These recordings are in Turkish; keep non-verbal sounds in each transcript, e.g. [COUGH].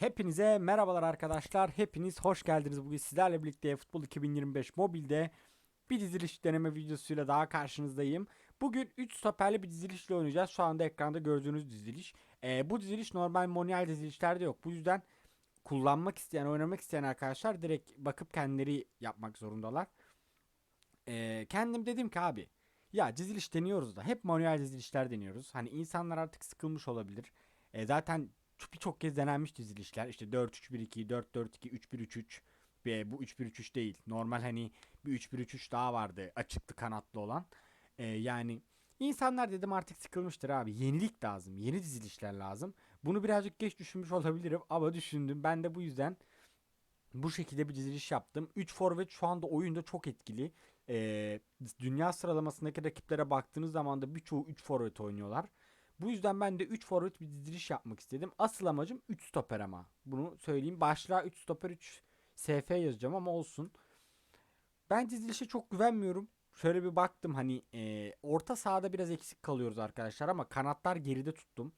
Hepinize merhabalar arkadaşlar. Hepiniz hoş geldiniz. Bugün sizlerle birlikte Futbol 2025 mobilde bir diziliş deneme videosuyla daha karşınızdayım. Bugün 3 stoperli bir dizilişle oynayacağız. Şu anda ekranda gördüğünüz diziliş. Ee, bu diziliş normal manuel dizilişlerde yok. Bu yüzden kullanmak isteyen, oynamak isteyen arkadaşlar direkt bakıp kendileri yapmak zorundalar. Ee, kendim dedim ki abi ya diziliş deniyoruz da hep manuel dizilişler deniyoruz. Hani insanlar artık sıkılmış olabilir. E, zaten birçok kez denenmiş dizilişler. İşte 4-3-1-2, 4-4-2, 3-1-3-3 ve bu 3-1-3-3 değil. Normal hani bir 3-1-3-3 daha vardı açıklı kanatlı olan. E, yani insanlar dedim artık sıkılmıştır abi. Yenilik lazım. Yeni dizilişler lazım. Bunu birazcık geç düşünmüş [LAUGHS] olabilirim ama düşündüm. Ben de bu yüzden bu şekilde bir diziliş yaptım. 3 forvet şu anda oyunda çok etkili. Ee, dünya sıralamasındaki rakiplere baktığınız zaman da birçoğu 3 forvet oynuyorlar. Bu yüzden ben de 3 forvet bir diziliş yapmak istedim. Asıl amacım 3 stoper ama. Bunu söyleyeyim. Başlığa 3 stoper 3 SF yazacağım ama olsun. Ben dizilişe çok güvenmiyorum. Şöyle bir baktım hani e, orta sahada biraz eksik kalıyoruz arkadaşlar ama kanatlar geride tuttum.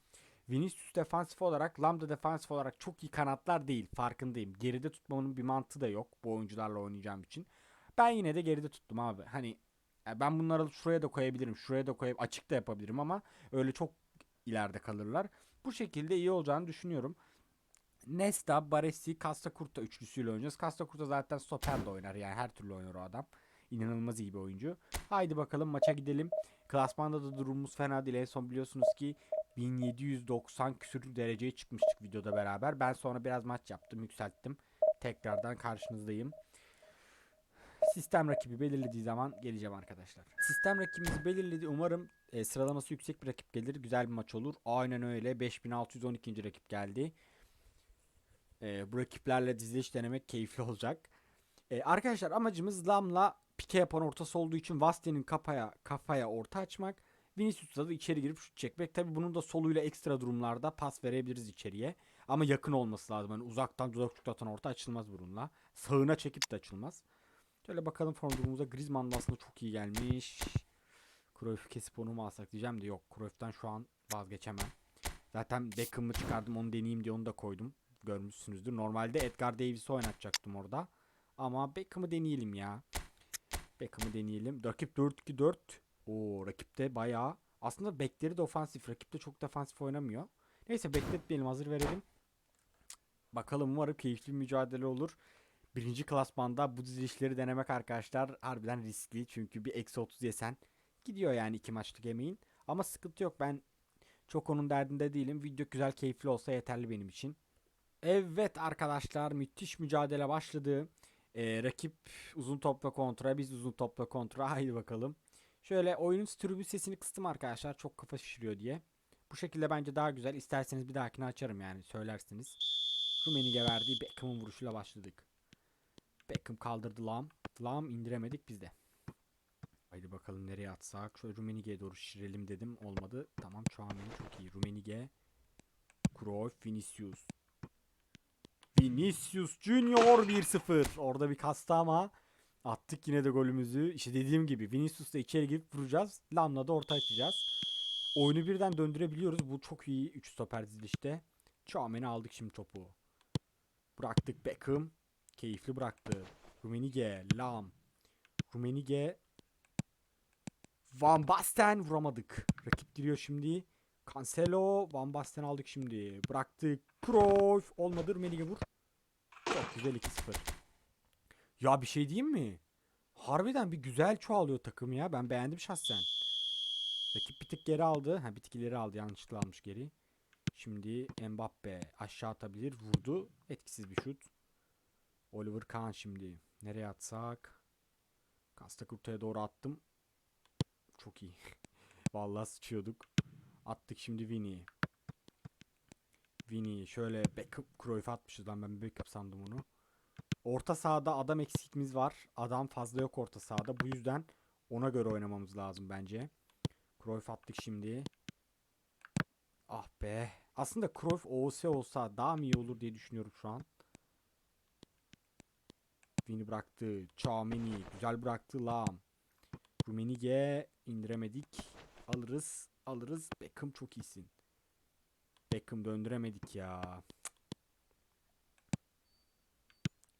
Vinicius defansif olarak, Lambda defansif olarak çok iyi kanatlar değil. Farkındayım. Geride tutmamın bir mantığı da yok bu oyuncularla oynayacağım için. Ben yine de geride tuttum abi. Hani ya ben bunları şuraya da koyabilirim. Şuraya da koyup açık da yapabilirim ama öyle çok ileride kalırlar. Bu şekilde iyi olacağını düşünüyorum. Nesta, Baresi, Costa Curta üçlüsüyle oynayacağız. Costa Curta zaten stoper de oynar yani her türlü oynar o adam. İnanılmaz iyi bir oyuncu. Haydi bakalım maça gidelim. Klasmanda da durumumuz fena değil. En son biliyorsunuz ki 1790 küsür dereceye çıkmıştık videoda beraber. Ben sonra biraz maç yaptım, yükselttim. Tekrardan karşınızdayım. Sistem rakibi belirlediği zaman geleceğim arkadaşlar. Sistem rakibimizi belirledi. Umarım e, sıralaması yüksek bir rakip gelir. Güzel bir maç olur. Aynen öyle. 5612. rakip geldi. E, bu rakiplerle diziliş denemek keyifli [LAUGHS] olacak. E, arkadaşlar amacımız Lam'la pike yapan ortası olduğu için Vasten'in kafaya kafaya orta açmak. Vinicius'la da içeri girip şut çekmek. Tabi bunun da soluyla ekstra durumlarda pas verebiliriz içeriye. Ama yakın olması lazım. Hani uzaktan şut atan orta açılmaz bununla. Sağına çekip de açılmaz. Şöyle bakalım form durumumuza. Griezmann da aslında çok iyi gelmiş. Cruyff'u kesip onu mu alsak diyeceğim de yok. Cruyff'tan şu an vazgeçemem. Zaten Beckham'ı çıkardım onu deneyeyim diye onu da koydum. Görmüşsünüzdür. Normalde Edgar Davis'i oynatacaktım orada. Ama Beckham'ı deneyelim ya. Beckham'ı deneyelim. Rakip 4-2-4. Oo rakipte bayağı. Aslında bekleri de ofansif. Rakipte çok defansif oynamıyor. Neyse bekletmeyelim hazır verelim. Bakalım umarım keyifli bir mücadele olur. Birinci klasmanda bu dizilişleri denemek arkadaşlar harbiden riskli. Çünkü bir eksi 30 yesen gidiyor yani iki maçlık emeğin. Ama sıkıntı yok ben çok onun derdinde değilim. Video güzel keyifli olsa yeterli benim için. Evet arkadaşlar müthiş mücadele başladı. Ee, rakip uzun topla kontra biz uzun topla kontra [LAUGHS] haydi bakalım. Şöyle oyunun tribün sesini kıstım arkadaşlar çok kafa şişiriyor diye. Bu şekilde bence daha güzel. İsterseniz bir dahakini açarım yani söylersiniz. Rummenigge verdiği Beckham'ın vuruşuyla başladık. Beckham kaldırdı Lam. Lam indiremedik biz de. Haydi bakalım nereye atsak. Şöyle Rummenigge'ye doğru şişirelim dedim. Olmadı. Tamam Chouameni çok iyi. Rummenigge. Cruyff, Vinicius. Vinicius Junior 1-0. Orada bir kastı ama attık yine de golümüzü. İşte dediğim gibi Vinicius'la içeri girip vuracağız. Lam'la da orta açacağız. Oyunu birden döndürebiliyoruz. Bu çok iyi 3 stoper dizilişte. Chouameni aldık şimdi topu. Bıraktık Beckham. Keyifli bıraktı. Rummenigge, Lam. Rummenigge. Van Basten vuramadık. Rakip giriyor şimdi. Cancelo, Van Basten aldık şimdi. Bıraktık. Cruyff. Olmadı Rummenigge vur. Çok güzel 2-0. Ya bir şey diyeyim mi? Harbiden bir güzel çoğalıyor takım ya. Ben beğendim şahsen. Rakip bir tık geri aldı. Ha bir tık ileri aldı. Yanlışlıkla almış geri. Şimdi Mbappe aşağı atabilir. Vurdu. Etkisiz bir şut. Oliver Kahn şimdi. Nereye atsak? Kasta Kurta'ya doğru attım. Çok iyi. [LAUGHS] Vallahi sıçıyorduk. Attık şimdi Vini. Vini şöyle Beckham Cruyff atmışız lan ben Beckham sandım onu. Orta sahada adam eksikimiz var. Adam fazla yok orta sahada. Bu yüzden ona göre oynamamız lazım bence. Cruyff attık şimdi. Ah be. Aslında Cruyff OS olsa daha mı iyi olur diye düşünüyorum şu an. Vini bıraktı. Chouameni güzel bıraktı Lam. Rummenigge indiremedik. Alırız. Alırız. Beckham çok iyisin. Beckham döndüremedik ya.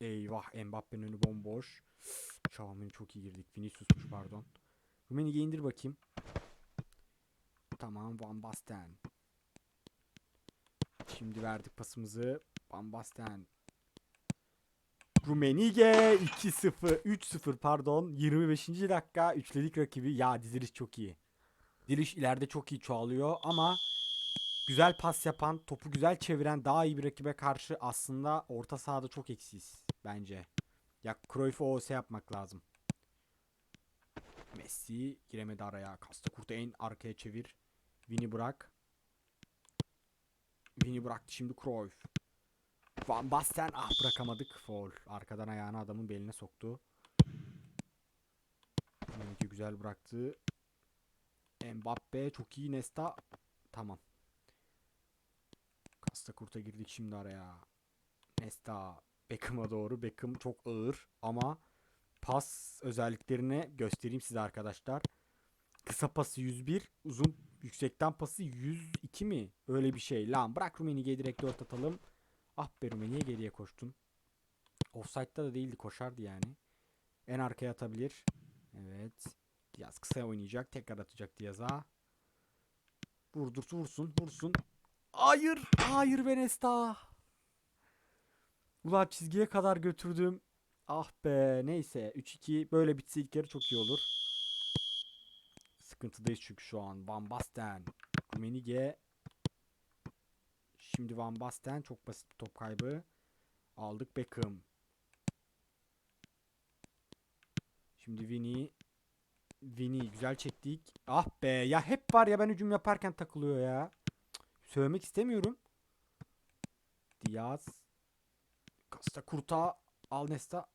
Eyvah Mbappe'nin önü bomboş. Xiaomi çok iyi girdik. Vinicius'muş pardon. Rummenigge indir bakayım. Tamam Van Basten. Şimdi verdik pasımızı. Van Basten. Rummenigge 2-0 3-0 pardon 25. dakika üçledik rakibi. Ya diziliş çok iyi. Diziliş ileride çok iyi çoğalıyor ama güzel pas yapan, topu güzel çeviren daha iyi bir rakibe karşı aslında orta sahada çok eksiyiz bence. Ya Cruyff'u OS yapmak lazım. Messi giremedi araya. Kasta kurtu en arkaya çevir. Vini bırak. Vini bıraktı şimdi Cruyff. Van Basten ah bırakamadık. Foul. Arkadan ayağını adamın beline soktu. Benimki güzel bıraktı. Mbappe çok iyi Nesta. Tamam. Kasta kurta girdik şimdi araya. Nesta Beckham'a doğru. Beckham çok ağır ama pas özelliklerini göstereyim size arkadaşlar. Kısa pası 101, uzun yüksekten pası 102 mi? Öyle bir şey. Lan bırak Rummenigge'yi direkt 4 atalım. Ah be Rummenigge geriye koştun. Offside'da da değildi koşardı yani. En arkaya atabilir. Evet. Diaz kısa oynayacak. Tekrar atacak Diaz'a. Vurdur vursun vursun. Hayır. Hayır Venesta. Ulan çizgiye kadar götürdüm. Ah be neyse 3-2 böyle bitse ilk yarı çok iyi olur. Sıkıntıdayız çünkü şu an. Van Basten. Rummenigge. Şimdi Van Basten çok basit bir top kaybı. Aldık Beckham. Şimdi Vini. Vini güzel çektik. Ah be ya hep var ya ben hücum yaparken takılıyor ya. Söylemek istemiyorum. Diaz. Costa Kurta. Al Nesta.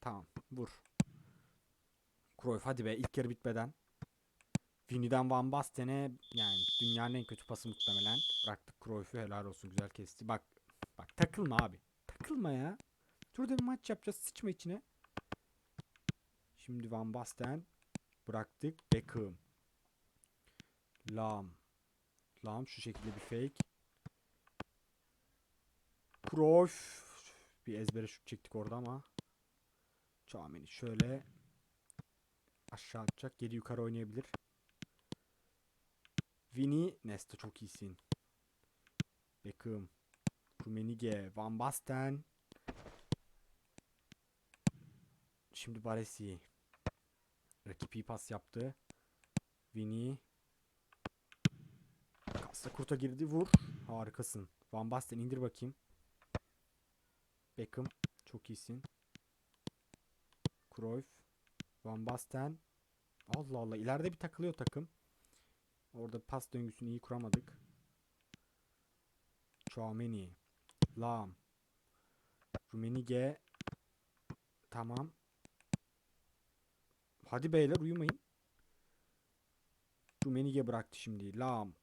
Tamam vur. Cruyff hadi be ilk yarı bitmeden. Vini'den Van Basten'e yani dünyanın en kötü pası muhtemelen. Bıraktık Cruyff'u helal olsun güzel kesti. Bak bak takılma abi. Takılma ya. Şurada bir maç yapacağız sıçma içine. Şimdi Van Basten. Bıraktık Beckham. Lam. Lam şu şekilde bir fake. Cruyff. Bir ezbere şut çektik orada ama. Çameni şöyle aşağı atacak. Geri yukarı oynayabilir. Vini Nesta çok iyisin. Beckham. Rummenigge. Van Basten. Şimdi Baresi. Rakip iyi pas yaptı. Vini. Kasta kurta girdi. Vur. Harikasın. Van Basten indir bakayım. Beckham. Çok iyisin. Cruyff. Van Basten. Allah Allah. ileride bir takılıyor takım. Orada pas döngüsünü iyi kuramadık. Chouameni. Lam. Rummenigge. Tamam. Hadi beyler uyumayın. Rummenigge bıraktı şimdi. Lam.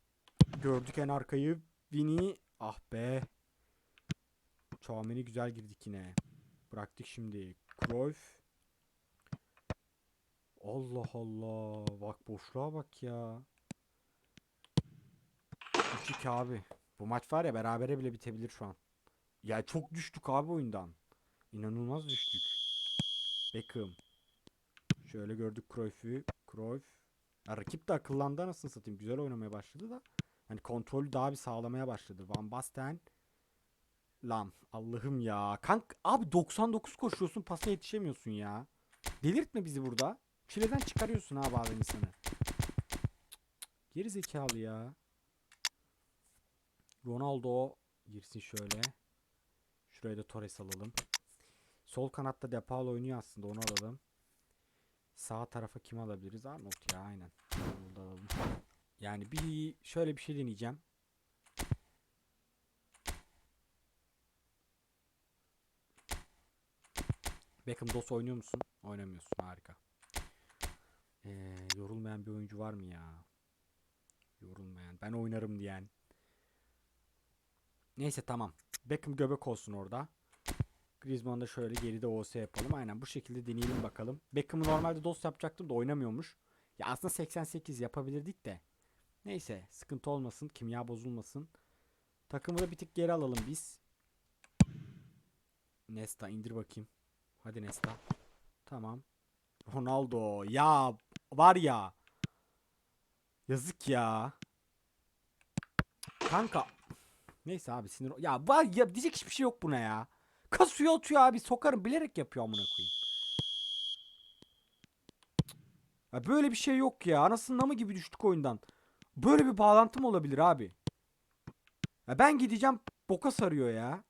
Gördük en arkayı. Vini. Ah be. Chouameni güzel girdik yine. Bıraktık şimdi. Cruyff. Allah Allah. Bak boşluğa bak ya. 3-2 abi. Bu maç var ya berabere bile bitebilir şu an. Ya çok düştük abi oyundan. İnanılmaz düştük. Beckham. Şöyle gördük Cruyff'u. Cruyff. Ya rakip de akıllandı anasını satayım. Güzel oynamaya başladı da. Hani kontrolü daha bir sağlamaya başladı. Van Basten. Lan Allah'ım ya. Kank abi 99 koşuyorsun pasa yetişemiyorsun ya. Delirtme bizi burada. Çileden çıkarıyorsun abi bazen insanı. Geri zekalı ya. Ronaldo girsin şöyle. Şuraya da Torres alalım. Sol kanatta Depal oynuyor aslında onu alalım. Sağ tarafa kim alabiliriz? Arnold ya aynen. Arnold'u alalım. Yani bir şöyle bir şey deneyeceğim. Beckham Doss oynuyor musun? Oynamıyorsun. Harika. Ee, yorulmayan bir oyuncu var mı ya? Yorulmayan. Ben oynarım diyen. Neyse tamam. Beckham göbek olsun orada. Griezmann'ı da şöyle geride OS yapalım. Aynen bu şekilde deneyelim bakalım. Beckham'ı normalde dost yapacaktım da oynamıyormuş. Ya aslında 88 yapabilirdik de. Neyse sıkıntı olmasın. Kimya bozulmasın. Takımı da bir tık geri alalım biz. Nesta indir bakayım. Hadi Nesta. Tamam. Ronaldo ya var ya. Yazık ya. Kanka. Neyse abi sinir. Ya var ya diyecek hiçbir şey yok buna ya. Kasıyor atıyor abi sokarım bilerek yapıyor amına koyayım. Ya böyle bir şey yok ya. Anasının mı gibi düştük oyundan. Böyle bir bağlantı mı olabilir abi? Ya ben gideceğim boka sarıyor ya.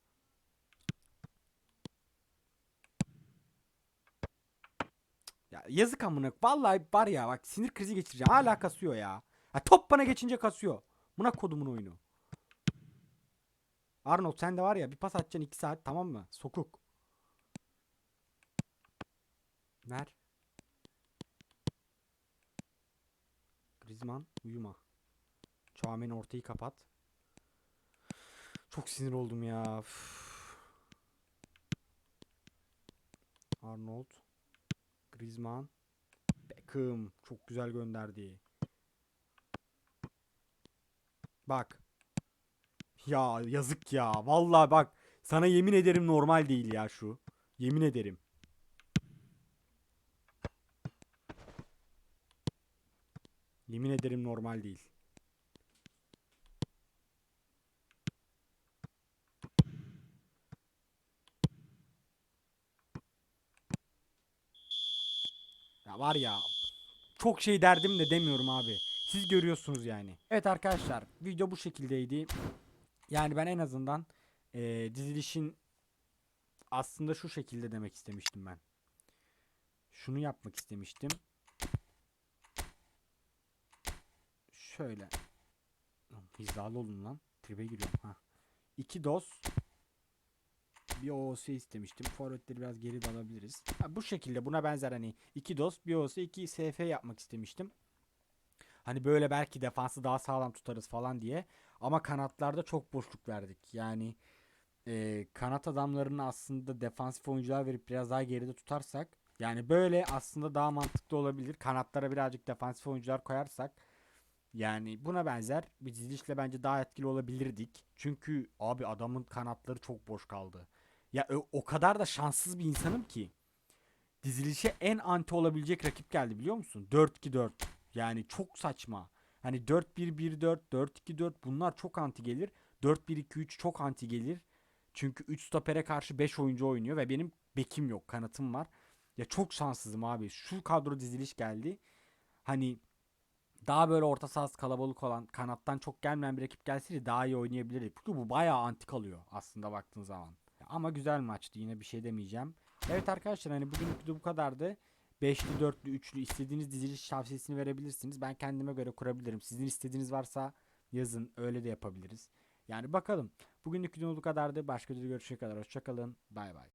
Ya yazık amına. Vallahi var ya bak sinir krizi geçireceğim. Hala kasıyor ya. ya top bana geçince kasıyor. Buna kodumun oyunu. Arnold sen de var ya bir pas atacaksın 2 saat tamam mı? Sokuk. Ver. Griezmann uyuma. Çağmen ortayı kapat. Çok sinir oldum ya. Üf. Arnold. Griezmann. Beckham. Çok güzel gönderdi. Bak. Ya yazık ya. Vallahi bak. Sana yemin ederim normal değil ya şu. Yemin ederim. Yemin ederim normal değil. Ya var ya çok şey derdim de demiyorum abi. Siz görüyorsunuz yani. Evet arkadaşlar video bu şekildeydi. Yani ben en azından eee, dizilişin aslında şu şekilde demek istemiştim ben. Şunu yapmak istemiştim. Şöyle. Hizalı olun lan. Tribe giriyorum. Ha. İki dos. Bir OOS istemiştim. Forvetleri biraz geri de alabiliriz. Ha, bu şekilde buna benzer hani iki dos, bir OOS, iki SF yapmak istemiştim. Hani böyle belki defansı daha sağlam tutarız falan diye. Ama kanatlarda çok boşluk verdik. Yani e, kanat adamlarını aslında defansif oyuncular verip biraz daha geride tutarsak yani böyle aslında daha mantıklı olabilir. Kanatlara birazcık defansif oyuncular koyarsak yani buna benzer bir dizilişle bence daha etkili olabilirdik. Çünkü abi adamın kanatları çok boş kaldı. Ya o, kadar da şanssız bir insanım ki. Dizilişe en anti olabilecek rakip geldi biliyor musun? 4-2-4. Yani çok saçma. Hani 4-1-1-4, 4-2-4 bunlar çok anti gelir. 4-1-2-3 çok anti gelir. Çünkü 3 stopere karşı 5 oyuncu oynuyor ve benim bekim yok, kanatım var. Ya çok şanssızım abi. Şu kadro diziliş geldi. Hani daha böyle orta sahası kalabalık olan kanattan çok gelmeyen bir rakip gelseydi daha iyi oynayabilirdik. Çünkü bu bayağı anti kalıyor aslında baktığın zaman. Ama güzel maçtı yine bir şey demeyeceğim. Evet arkadaşlar hani video bu kadardı. 5'li, 4'lü, 3'lü istediğiniz diziliş tavsiyesini verebilirsiniz. Ben kendime göre kurabilirim. Sizin istediğiniz varsa yazın öyle de yapabiliriz. Yani bakalım. Bugünlük video bu kadardı. Başka videoda görüşene kadar hoşçakalın. Bay bay.